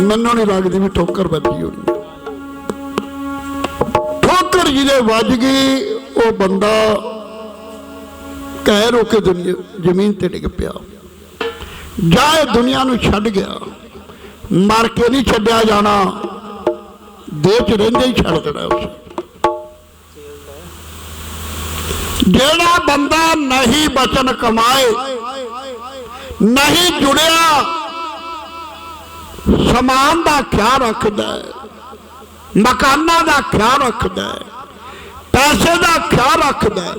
ਮੈਨੂੰ ਨਹੀਂ ਲੱਗਦੀ ਵੀ ਠੋਕਰ ਵੱਜੀ ਹੋਣੀ। ਠੋਕਰ ਜਿਹਦੇ ਵੱਜ ਗਈ, ਉਹ ਬੰਦਾ ਕਹਿਰ ਹੋ ਕੇ ਜ਼ਮੀਨ ਤੇ ਡਿੱਗ ਪਿਆ। ਜਾਂ ਦੁਨੀਆ ਨੂੰ ਛੱਡ ਗਿਆ, ਮਰ ਕੇ ਨਹੀਂ ਛੱਡਿਆ ਜਾਣਾ, ਦੇਹ ਚ ਰਹਿੰਦੇ ਹੀ ਛੱਡ ਦੇਣਾ ਉਸ ਜਿਹੜਾ ਬੰਦਾ ਨਹੀਂ ਬਚਨ ਕਮਾਏ, ਨਹੀਂ ਜੁੜਿਆ ਸਮਾਨ ਦਾ ਖਿਆਲ ਰੱਖਦਾ ਹੈ, ਮਕਾਨਾਂ ਦਾ ਖਿਆਲ ਰੱਖਦਾ ਹੈ, ਪੈਸੇ ਦਾ ਖਿਆਲ ਰੱਖਦਾ ਹੈ।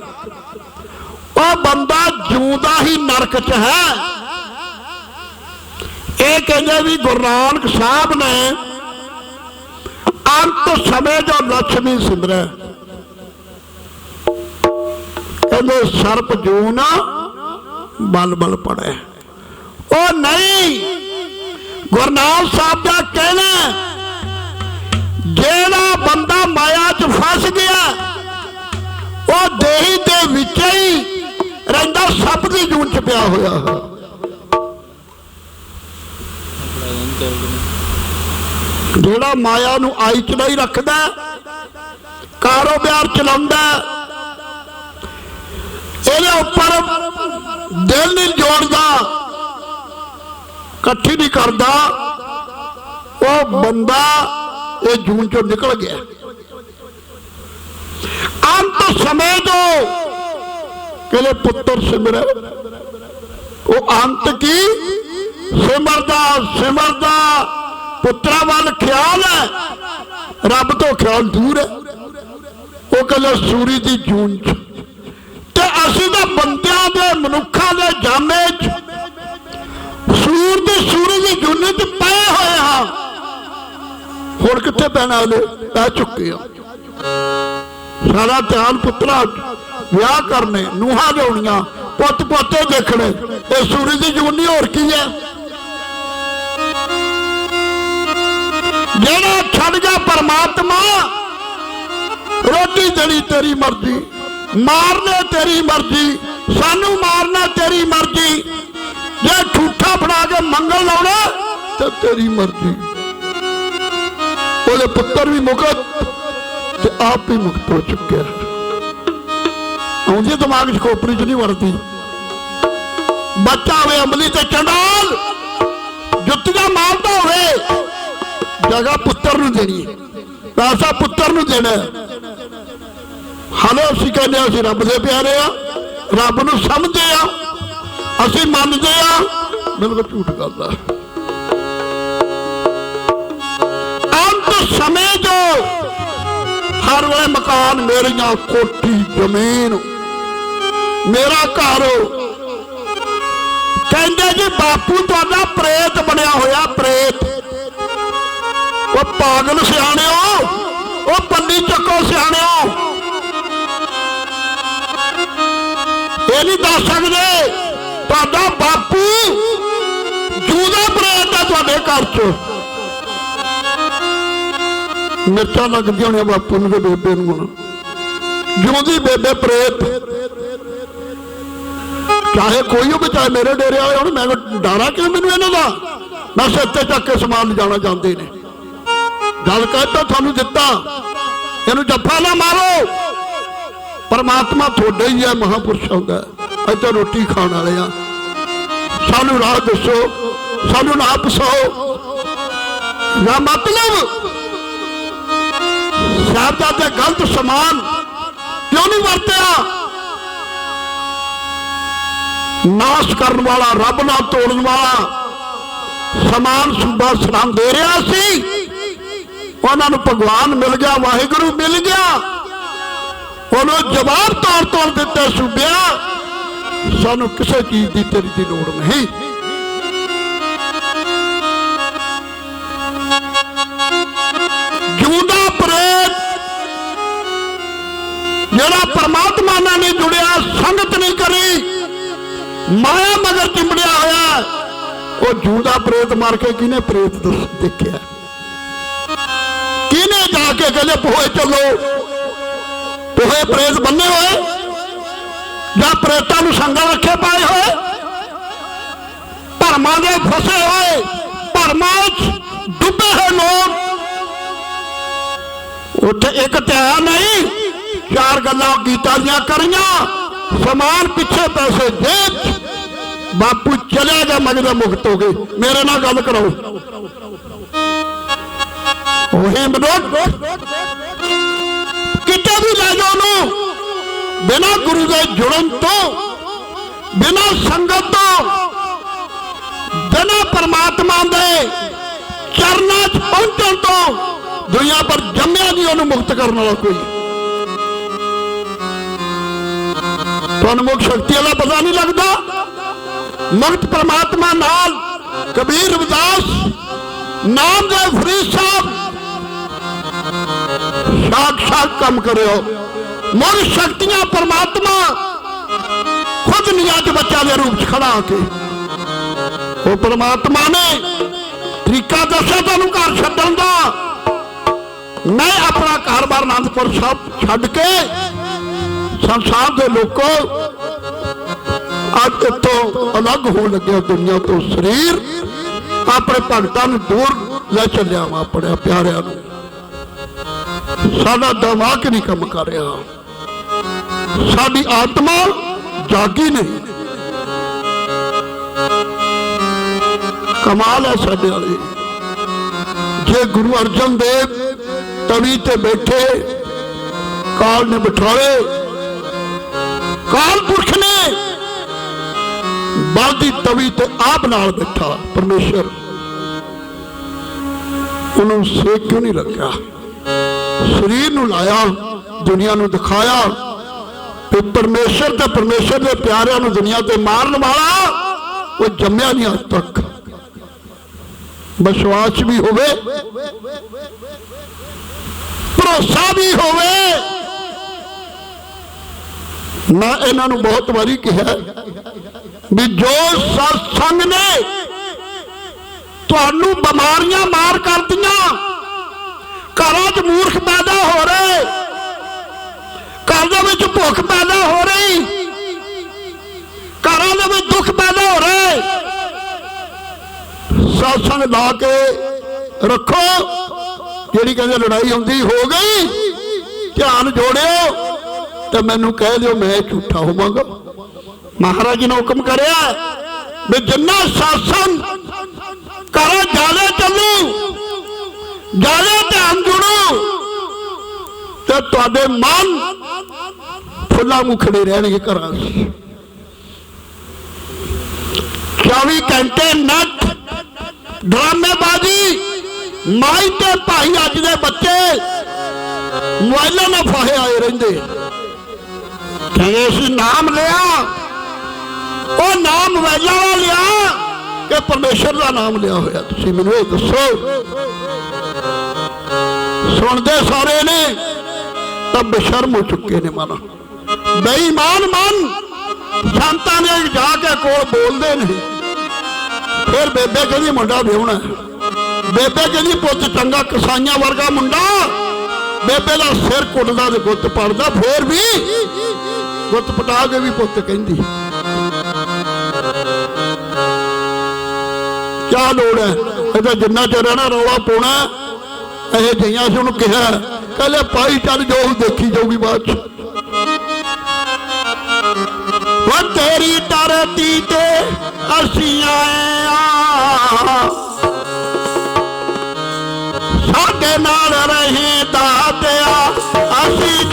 ਉਹ ਬੰਦਾ ਜੂਦਾ ਹੀ ਨਰਕ 'ਚ ਹੈ। ਇਹ ਕਹਿੰਦੇ ਵੀ ਗੁਰੂ ਨਾਨਕ ਸਾਹਿਬ ਨੇ ਅੰਤ ਸਮੇਂ ਜੋ ਲక్ష్ਮੀ ਸਿਮਰੈ। ਕਹਿੰਦੇ ਸਰਪ ਜੂਨ ਬਲ ਬਲ ਪੜੈ ਉਹ ਨਹੀਂ ਗੁਰਨਾਮ ਸਾਹਿਬ ਦਾ ਕਹਿਣਾ ਜਿਹੜਾ ਬੰਦਾ ਮਾਇਆ 'ਚ ਫਸ ਗਿਆ, ਉਹ ਦੇਹੀ ਦੇ ਵਿੱਚ ਹੀ ਰਹਿੰਦਾ ਸੱਪ ਦੀ ਜੂਨ 'ਚ ਪਿਆ ਹੋਇਆ ਹੈ। ਜਿਹੜਾ ਮਾਇਆ ਨੂੰ ਆਈ ਚੜਾਈ ਰੱਖਦਾ ਕਾਰੋਬਾਰ ਚਲਾਉਂਦਾ ਇਹਦੇ ਉੱਪਰ ਦਿਲ ਨਹੀਂ ਜੋੜਦਾ ਇਕੱਠੀ ਨਹੀਂ ਕਰਦਾ, ਉਹ ਬੰਦਾ ਇਹ ਜੂਨ ਚੋਂ ਨਿਕਲ ਗਿਆ। ਅੰਤ ਸਮੇਂ ਤੋਂ ਕਿਲੇ ਪੁੱਤਰ ਸਿਮਰ, ਉਹ ਅੰਤ ਕੀ? ਸਿਮਰਦਾ ਸਿਮਰਦਾ ਪੁੱਤਰਾ ਵੱਲ ਖਿਆਲ ਹੈ, ਰੱਬ ਤੋਂ ਖਿਆਲ ਦੂਰ ਹੈ। ਉਹ ਕਹਿੰਦਾ ਸੂਰੀ ਦੀ ਜੂਨ ਚ। ਤੇ ਅਸੀਂ ਤਾਂ ਬੰਦਿਆਂ ਦੇ, ਮਨੁੱਖਾਂ ਦੇ ਜਾਮੇ ਚ ਸੂਰ ਦੇ ਸੂਰਜ ਦੀ ਜੁਨੇ ਤੇ ਪਏ ਹੋਏ ਹਾਂ। ਹੁਣ ਕਿੱਥੇ ਪੈਣਾ ਹਲੇ ਪੈ ਚੁੱਕੇ ਆ। ਸਾਰਾ ਧਿਆਨ ਪੁੱਤਰਾ, ਵਿਆਹ ਕਰਨੇ, ਨੂਹਾਂ ਲਿਆਉਣੀਆਂ, ਪੁੱਤ ਪੋਤੇ ਦੇਖਣੇ। ਇਹ ਸੂਰਜ ਦੀ ਜੁਨੀ ਹੋਰ ਕੀ ਹੈ? ਜਿਹੜਾ ਛੱਡ ਗਿਆ ਪਰਮਾਤਮਾ, ਰੋਟੀ ਦੇਣੀ ਤੇਰੀ ਮਰਜ਼ੀ, ਮਾਰਨੇ ਤੇਰੀ ਮਰਜ਼ੀ, ਸਾਨੂੰ ਮਾਰਨਾ ਤੇਰੀ ਮਰਜ਼ੀ। ਜੇ ਠੂਠਾ ਬਣਾ ਕੇ ਮੰਗਲ ਲਾਉਣਾ, ਤੇ ਤੇਰੀ ਮਰਜ਼ੀ। ਉਹਦੇ ਪੁੱਤਰ ਵੀ ਮੁਕਤ, ਤੇ ਆਪ ਵੀ ਮੁਕਤ ਹੋ ਚੁੱਕਿਆ। ਆਉਂਦੀ ਦਿਮਾਗ 'ਚ ਖੋਪੜੀ 'ਚ ਨਹੀਂ ਵੜਦੀ। ਬੱਚਾ ਹੋਵੇ ਅੰਬਲੀ ਤੇ ਚੰਡਾਲ, ਜੁੱਤੀਆਂ ਮਾਰਦਾ ਹੋਵੇ, ਜਗ੍ਹਾ ਪੁੱਤਰ ਨੂੰ ਦੇਣੀ ਪੈਸਾ ਪੁੱਤਰ ਨੂੰ ਦੇਣਾ ਹਾਲੇ ਅਸੀਂ ਕਹਿੰਦੇ ਹਾਂ ਅਸੀਂ ਰੱਬ ਦੇ ਪਿਆਰੇ ਆ ਰੱਬ ਨੂੰ ਸਮਝਦੇ ਆ ਅਸੀਂ ਮੰਨਦੇ ਆ। ਬਿਲਕੁਲ ਝੂਠ ਕਰਦਾ ਅੰਤ ਸਮੇਂ ਜੋ ਹਰ ਵੇਲੇ ਮਕਾਨ ਮੇਰੀਆਂ ਕੋਠੀ, ਜ਼ਮੀਨ, ਮੇਰਾ ਘਰ। ਕਹਿੰਦੇ ਜੀ, ਬਾਪੂ ਤੁਹਾਡਾ ਪ੍ਰੇਤ ਬਣਿਆ ਹੋਇਆ, ਪ੍ਰੇਤ। ਉਹ ਪਾਗਲ ਸਿਆਣਿਓ, ਉਹ ਪੰਨੀ ਚੱਕੋ ਸਿਆਣਿਓ। ਇਹ ਨਹੀਂ ਦੱਸ ਸਕਦੇ। ਤੁਹਾਡਾ ਬਾਪੂ ਜੂਦਾ ਪ੍ਰੇਤ ਹੈ ਤੁਹਾਡੇ ਘਰ 'ਚ। ਮਿਰਚਾਂ ਲੱਗਦੀਆਂ ਹੋਣੀਆਂ ਬਾਪੂ ਨੂੰ ਤੇ ਬੇਬੇ ਨੂੰ ਹੁਣ। ਜੂਦੀ ਬੇਬੇ ਪ੍ਰੇਤ। ਚਾਹੇ ਕੋਈ ਹੋਵੇ, ਚਾਹੇ ਮੇਰੇ ਡੇਰੇ ਵਾਲੇ ਹੋਣ ਮੈਂ ਕੋਈ ਡਾਰਾ ਕਿਉਂ ਮੈਨੂੰ ਇਹਨਾਂ ਦਾ? ਮੈਂ ਸਿਰ ਤੇ ਚੱਕ ਕੇ ਸਮਾਨ ਲਿਜਾਣਾ ਚਾਹੁੰਦੇ ਨੇ। ਗੱਲ ਕਹਿਤਾ ਤੁਹਾਨੂੰ ਦਿੱਤਾ। ਇਹਨੂੰ ਜੱਫਾ ਨਾ ਮਾਰੋ। ਪਰਮਾਤਮਾ ਤੁਹਾਡੇ ਹੀ ਹੈ ਮਹਾਪੁਰਸ਼ ਹੁੰਦਾ ਇੱਥੇ ਰੋਟੀ ਖਾਣ ਵਾਲੇ ਆ। ਸਾਨੂੰ ਰਾਹ ਦੱਸੋ, ਸਾਨੂੰ ਨਾ ਪਸਾਓ ਨਾ ਮਤਲਬ। ਸ਼ਬਦਾਂ ਤੇ ਗਲਤ ਸਮਾਨ ਕਿਉਂ ਨਹੀਂ ਵਰਤਿਆ? ਨਾਸ਼ ਕਰਨ ਵਾਲਾ, ਰੱਬ ਨਾਲ ਤੋੜਨ ਵਾਲਾ ਸਮਾਨ ਸੂਬਾ ਸਲਾਮ ਦੇ ਰਿਹਾ ਸੀ। ਉਹਨਾਂ ਨੂੰ ਭਗਵਾਨ ਮਿਲ ਗਿਆ, ਵਾਹਿਗੁਰੂ ਮਿਲ ਗਿਆ। ਉਹਨੂੰ ਜਵਾਬ ਤੌਰ ਤੌਰ ਦਿੱਤੇ ਸੂਬਿਆ ਸਾਨੂੰ ਕਿਸੇ ਚੀਜ਼ ਦੀ ਤੇਰੀ ਦੀ ਲੋੜ ਨਹੀਂ। ਜੂਦਾ ਪ੍ਰੇਤ, ਜਿਹੜਾ ਪਰਮਾਤਮਾ ਨਾਲ ਨਹੀਂ ਜੁੜਿਆ, ਸੰਗਤ ਨਹੀਂ ਕਰੀ, ਮਾਇਆ ਮਗਰ ਚਿੰਬੜਿਆ ਹੋਇਆ, ਉਹ ਜੂਦਾ ਪ੍ਰੇਤ ਮਾਰ ਕੇ ਕਿਹਨੇ ਪ੍ਰੇਤ ਦੇਖਿਆ? ਕਿਹਨੇ ਜਾ ਕੇ ਕਹਿੰਦੇ ਪੋਹੇ ਚੱਲੋ ਪੋਹੇ ਪ੍ਰੇਤ ਬੰਨੇ ਹੋਏ ਜਾਂ ਪ੍ਰੇਤਾਂ ਨੂੰ ਸੰਗਲ ਰੱਖੇ ਪਾਏ ਹੋਏ। ਭਰਮਾਂ ਦੇ ਫਸੇ ਹੋਏ ਭਰਮਾਂ 'ਚ ਡੁੱਬੇ ਹੋਏ ਲੋਕ। ਉੱਥੇ ਇੱਕ ਧਿਆਨ ਨਹੀਂ, ਚਾਰ ਗੱਲਾਂ ਗੀਤਾ ਦੀਆਂ ਕਰੀਆਂ। ਸਮਾਨ ਪਿੱਛੇ ਪੈਸੇ ਜੇਬ 'ਚ। ਬਾਪੂ ਚਲਿਆ ਗਿਆ, ਮਗਰ ਮੁਕਤ ਹੋ ਗਏ ਮੇਰੇ ਨਾਲ ਗੱਲ ਕਰੋ। ਉਹੇ ਮਨੋਟ ਕਿਤੇ ਵੀ ਲੈ ਜਾਓ ਉਹਨੂੰ। ਬਿਨਾਂ ਗੁਰੂ ਦੇ ਜੁੜਨ ਤੋਂ, ਬਿਨਾਂ ਸੰਗਤ ਤੋਂ, ਬਿਨਾਂ ਪਰਮਾਤਮਾ ਦੇ ਚਰਨਾਂ 'ਚ ਪਹੁੰਚਣ ਤੋਂ ਦੁਨੀਆ ਪਰ ਜੰਮਿਆ ਨਹੀਂ, ਉਹਨੂੰ ਮੁਕਤ ਕਰਨ ਵਾਲਾ ਕੋਈ। ਤੁਹਾਨੂੰ ਮੁਖ ਸ਼ਕਤੀ ਦਾ ਪਤਾ ਨਹੀਂ ਲੱਗਦਾ? ਮੁਕਤ ਪਰਮਾਤਮਾ ਨਾਲ ਕਬੀਰ ਰਵਿਦਾਸ ਨਾਮ ਦੇ ਫਰੀਦ ਸਾਹਿਬ ਸਾਖਸ਼ਾਤ ਕੰਮ ਕਰਿਓ। ਮੁਖ ਸ਼ਕਤੀਆਂ ਪਰਮਾਤਮਾ। ਖੁਦ ਨਿਆਜ ਬੱਚਾ ਦੇ ਰੂਪ ਚ ਖੜਾ ਹੋ ਕੇ। ਉਹ ਪਰਮਾਤਮਾ ਨੇ ਤਰੀਕਾ ਦੱਸਿਆ ਤੁਹਾਨੂੰ ਘਰ ਛੱਡਣ ਦਾ। ਮੈਂ ਆਪਣਾ ਘਰ-ਬਾਰ ਅਨੰਦਪੁਰ ਸਾਹਿਬ ਛੱਡ ਕੇ ਸੰਸਾਰ ਦੇ ਲੋਕੋ ਅੱਜ ਤੋਂ ਅਲੱਗ ਹੋਣ ਲੱਗਿਆ ਦੁਨੀਆ ਤੋਂ ਸਰੀਰ। ਆਪਣੇ ਭਗਤਾਂ ਨੂੰ ਦੂਰ ਲੈ ਚੱਲਿਆ ਵਾ ਆਪਣੇ ਪਿਆਰਿਆਂ ਨੂੰ। ਸਾਡਾ ਦਿਮਾਗ ਨਹੀਂ ਕੰਮ ਕਰ ਰਿਹਾ। ਸਾਡੀ ਆਤਮਾ ਜਾਗੀ ਨਹੀਂ। ਕਮਾਲ ਹੈ ਸਾਡੇ ਵਾਲੇ। ਜੇ ਗੁਰੂ ਅਰਜਨ ਦੇਵ ਤਵੀ ਤੇ ਬੈਠੇ, ਕਾਲ ਨੇ ਬਿਠਾਏ, ਕਾਲ ਪੁਰਖ ਨੇ ਬਲ ਤਵੀ ਤੇ ਆਪ ਨਾਲ ਬੈਠਾ ਪਰਮੇਸ਼ਰ। ਉਹਨੂੰ ਸੇਕ ਕਿਉਂ ਨਹੀਂ ਲੱਗਿਆ ਸਰੀਰ ਨੂੰ ਲਾਇਆ, ਦੁਨੀਆ ਨੂੰ ਦਿਖਾਇਆ ਕਿ ਪਰਮੇਸ਼ਰ ਤੇ ਪਰਮੇਸ਼ਰ ਦੇ ਪਿਆਰਿਆਂ ਨੂੰ ਦੁਨੀਆ ਤੇ ਮਾਰਨ ਵਾਲਾ, ਉਹ ਜੰਮਿਆ ਨਹੀਂ ਅੱਜ ਤੱਕ। ਵਿਸ਼ਵਾਸ ਵੀ ਹੋਵੇ, ਭਰੋਸਾ ਵੀ ਹੋਵੇ। ਮੈਂ ਇਹਨਾਂ ਨੂੰ ਬਹੁਤ ਵਾਰੀ ਕਿਹਾ ਵੀ ਜੋ ਸਤਸੰਗ ਨੇ ਤੁਹਾਨੂੰ ਬਿਮਾਰੀਆਂ ਮਾਰ ਕਰਦੀਆਂ, ਘਰਾਂ 'ਚ ਮੂਰਖ ਪੈਦਾ ਹੋ ਰਹੇ ਘਰ ਦੇ ਵਿੱਚ ਭੁੱਖ ਪੈਦਾ ਹੋ ਰਹੀ। ਘਰਾਂ ਦੇ ਵਿੱਚ ਦੁੱਖ ਪੈਦਾ ਹੋ ਰਹੇ। ਸਤਸੰਗ ਲਾ ਕੇ ਰੱਖੋ। ਜਿਹੜੀ ਕਹਿੰਦੇ ਲੜਾਈ ਹੁੰਦੀ ਹੋ ਗਈ, ਧਿਆਨ ਜੋੜਿਓ ਤੇ ਮੈਨੂੰ ਕਹਿ ਦਿਓ, ਮੈਂ ਝੂਠਾ ਹੋਵਾਂਗਾ। ਮਹਾਰਾਜ ਨੇ ਹੁਕਮ ਕਰਿਆ ਵੀ ਜਿੰਨਾ ਸ਼ਾਸਨ ਕਰੋ ਜਾਲੇ ਚੱਲੂ ਜਾਲੇ ਧਿਆਨ ਜੁੜੋ ਤੇ ਤੁਹਾਡੇ ਮਨ ਫੁੱਲਾਂ ਮੁਖੜੇ ਰਹਿਣਗੇ ਘਰਾਂ 'ਚ 24 ਘੰਟੇ ਨੱਟ ਡਰਾਮੇਬਾਜ਼ੀ। ਮਾਈ ਤੇ ਭਾਈ ਅੱਜ ਦੇ ਬੱਚੇ ਮੋਬਾਈਲਾਂ ਨਾਲ ਫਾਹੇ ਆਏ ਰਹਿੰਦੇ। ਕਹਿੰਦੇ, ਅਸੀਂ ਨਾਮ ਲਿਆ। ਉਹ ਨਾਮ ਮੋਬਾਈਲਾਂ ਵਾਲਾ ਲਿਆ ਕਿ ਪਰਮੇਸ਼ਰ ਦਾ ਨਾਮ ਲਿਆ ਹੋਇਆ। ਤੁਸੀਂ ਮੈਨੂੰ ਇਹ ਦੱਸੋ। ਸੁਣਦੇ ਸਾਰੇ ਨੇ ਤਾਂ ਬੇਸ਼ਰਮ ਹੋ ਚੁੱਕੇ ਨੇ ਮਨ ਬੇਈਮਾਨ ਮਨ। ਸੰਤਾਂ ਨੇ ਜਾ ਕੇ ਕੋਲ ਬੋਲਦੇ ਨੇ ਫਿਰ ਬੇਬੇ ਕਹਿੰਦੀ, ਮੁੰਡਾ ਵਿਆਹਣਾ ਬੇਬੇ ਕਹਿੰਦੀ, ਪੁੱਤ ਚੰਗਾ ਕਸਾਈਆਂ ਵਰਗਾ ਮੁੰਡਾ। ਬੇਬੇ ਦਾ ਸਿਰ ਕੁੱਟਦਾ ਤੇ ਗੁੱਤ ਪੜਦਾ ਫੇਰ ਵੀ ਗੁੱਤ ਪਟਾ ਕੇ ਵੀ ਪੁੱਤ ਕਹਿੰਦੀ। ਕਿਆ ਲੋੜ ਹੈ? ਇਹਦਾ ਜਿੰਨਾ ਚਿਰ ਨਾ ਰੌਲਾ ਪਾਉਣਾ, ਇਹ ਜਈਆਂ ਸੀ ਉਹਨੂੰ ਕਿਹਾ। ਕਹਿੰਦੇ ਪਾਈ ਚੱਲ ਜੋ ਦੇਖੀ ਜਾਊਗੀ ਬਾਅਦ ਚ। ਉਹ ਤੇਰੀ ਧਰਤੀ ਤੇ ਅਸੀਂ ਆਏ ਆ ਸਾਡੇ ਨਾਲ ਰਹੇ ਦਾਤਿਆ ਅਸੀਂ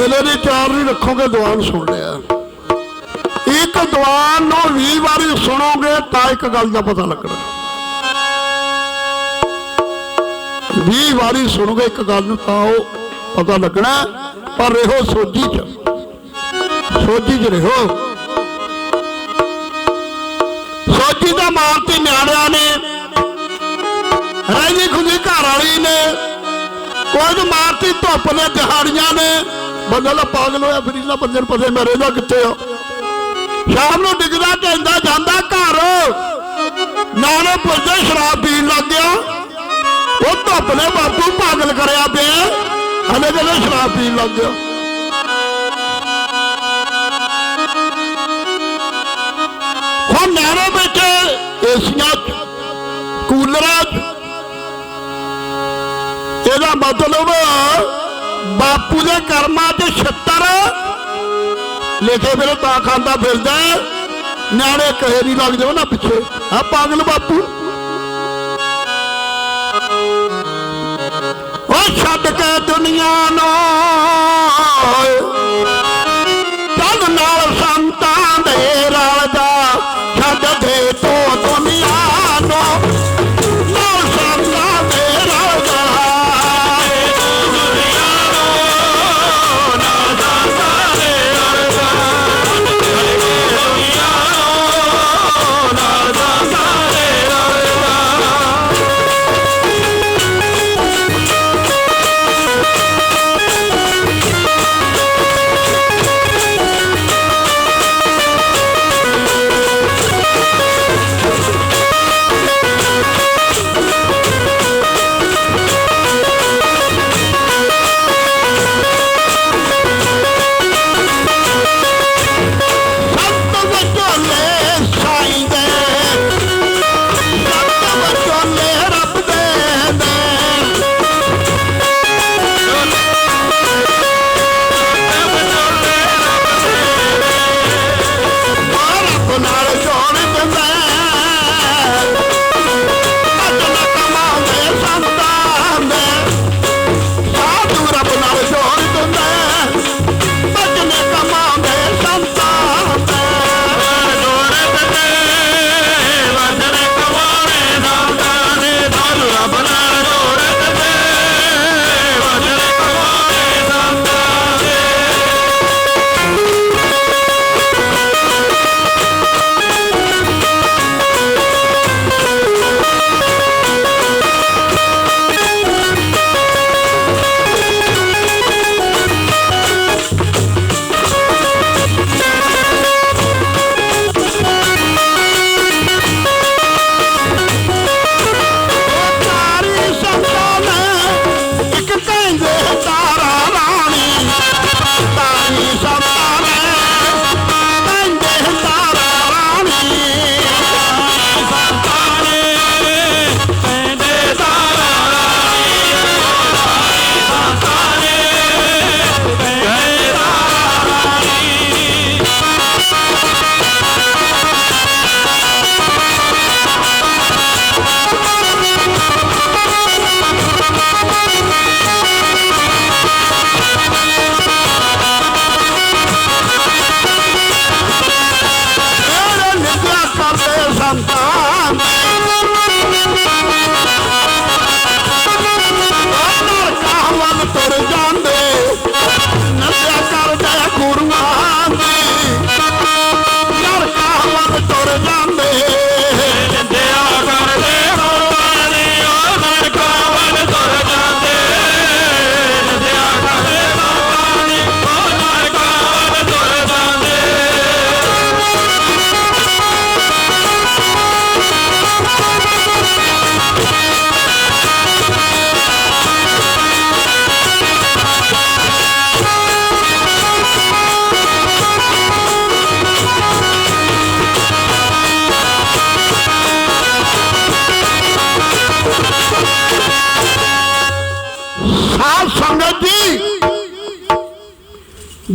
ਦਿਲੇ ਦੀ ਚਾਰ ਨਹੀਂ ਰੱਖੋਗੇ, ਦੀਵਾਨ ਸੁਣ ਲਿਆ ਇੱਕ ਦੀਵਾਨ ਨੂੰ 20 ਵਾਰੀ ਸੁਣੋਗੇ ਤਾਂ ਇੱਕ ਗੱਲ ਦਾ ਪਤਾ ਲੱਗਣਾ। 20 ਵਾਰੀ ਸੁਣੋਗੇ ਇੱਕ ਗੱਲ ਨੂੰ ਤਾਂ ਉਹ ਪਤਾ ਲੱਗਣਾ, ਪਰ ਰਹੋ ਸੋਝੀ ਚ। ਸੋਝੀ ਚ ਰਹੋ। ਸੋਝੀ ਦਾ ਮਾਰਤੀ ਨਿਆਣਿਆਂ ਨੇ ਰਹਿ ਰਹਿੰਦੀ ਖੁਦੀ ਘਰ ਵਾਲੀ ਨੇ ਕੋਈ ਮਾਰਤੀ ਧੁੱਪ ਨੇ ਦਿਹਾੜੀਆਂ ਨੇ। ਬੰਦਾ ਲਾ ਪਾਗਲ ਹੋਇਆ ਫਿਰ ਇਹਨਾਂ ਬੰਦੇ ਨੂੰ ਪਤਾ ਮੈਂ ਰਹਿੰਦਾ ਕਿੱਥੇ ਆ। ਸ਼ਾਮ ਨੂੰ ਡਿੱਗਦਾ ਟੈਂਦਾ ਜਾਂਦਾ ਘਰ। ਨਾਲੇ ਪੁੱਜੇ ਸ਼ਰਾਬ ਪੀਣ ਲੱਗ ਗਿਆ। ਉਹ ਧੁੱਪ ਨੇ ਬਾਪੂ ਪਾਗਲ ਕਰਿਆ ਪਿਆ। ਹਲੇ ਕਹਿੰਦੇ ਸ਼ਰਾਬ ਪੀਣ ਲੱਗ ਗਿਆ। ਹੁਣ ਨਾਲੇ ਬੈਠੇ ਏਸੀਆਂ 'ਚ, ਕੂਲਰਾਂ 'ਚ। ਇਹਦਾ ਮਤਲਬ ਬਾਪੂ ਦੇ ਕਰਮਾਂ 'ਚ 76 ਲਿਖੇ ਫਿਰ ਤਾਂ ਖਾਂਦਾ ਫਿਰਦਾ ਨਿਆਣੇ ਕਹੇ ਨਹੀਂ ਜਾਓ ਨਾ ਪਿੱਛੇ। ਆ ਪਾਗਲ ਬਾਪੂ। ਉਹ ਛੱਡ ਕੇ ਦੁਨੀਆ ਨੂੰ ਚੱਲ ਨਾਲ ਸੰਤਾਂ ਦੇ ਰਲ ਰਲਦਾ ਛੱਡ ਦੇ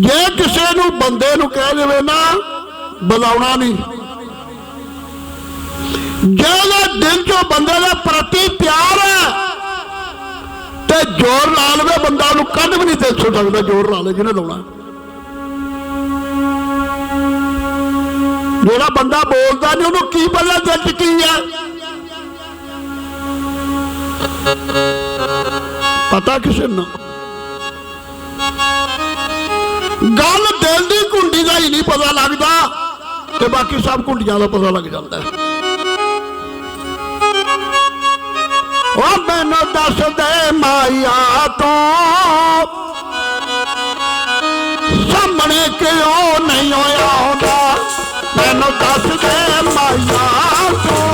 ਜੇ ਕਿਸੇ ਨੂੰ ਬੰਦੇ ਨੂੰ ਕਹਿ ਦੇਵੇ ਨਾ, ਬੁਲਾਉਣਾ ਨਹੀਂ। ਜਿਹਦੇ ਦਿਲ ਚੋਂ ਬੰਦੇ ਦੇ ਪ੍ਰਤੀ ਪਿਆਰ ਹੈ, ਤੇ ਜ਼ੋਰ ਲਾ ਲਵੇ, ਬੰਦਾ ਉਹਨੂੰ ਕੱਢ ਵੀ ਨਹੀਂ ਦੇ ਸਕਦਾ, ਜ਼ੋਰ ਲਾ ਲੇ ਜਿਹਨੇ ਲਾਉਣਾ। ਜਿਹੜਾ ਬੰਦਾ ਬੋਲਦਾ ਨਹੀਂ, ਉਹਨੂੰ ਕੀ ਪਤਾ ਦਿਲ 'ਚ ਕੀ ਹੈ? ਪਤਾ ਕਿਸੇ ਨੂੰ? ਗੱਲ ਦਿਲ ਦੀ ਕੁੰਡੀ ਦਾ ਹੀ ਨਹੀਂ ਪਤਾ ਲੱਗਦਾ ਤੇ ਬਾਕੀ ਸਭ ਕੁੰਡੀਆਂ ਦਾ ਪਤਾ ਲੱਗ ਜਾਂਦਾ ਹੈ। ਉਹ ਮੈਨੂੰ ਦੱਸ ਦੇ ਮਾਇਆ ਤੋਂ, ਸਾਹਮਣੇ ਕਿਉਂ ਨਹੀਂ ਹੋਇਆ ਹੁੰਦਾ ਮੈਨੂੰ ਦੱਸ ਦੇ ਮਾਇਆ ਤੋਂ।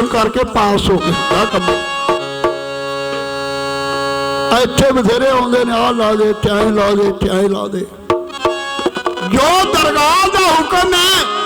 ਪਹਿਲਾਂ ਕਰਕੇ ਪਾਸ ਹੋ ਕੇ ਹੁੰਦਾ ਕੰਮ। ਇੱਥੇ ਬਥੇਰੇ ਆਉਂਦੇ ਨੇ, ਆਹ ਲਾ ਦੇ ਚਾਹੇ ਲਾ ਦੇ ਚਾਹੇ ਲਾ ਦੇ। ਜੋ ਦਰਗਾਹ ਦਾ ਹੁਕਮ ਹੈ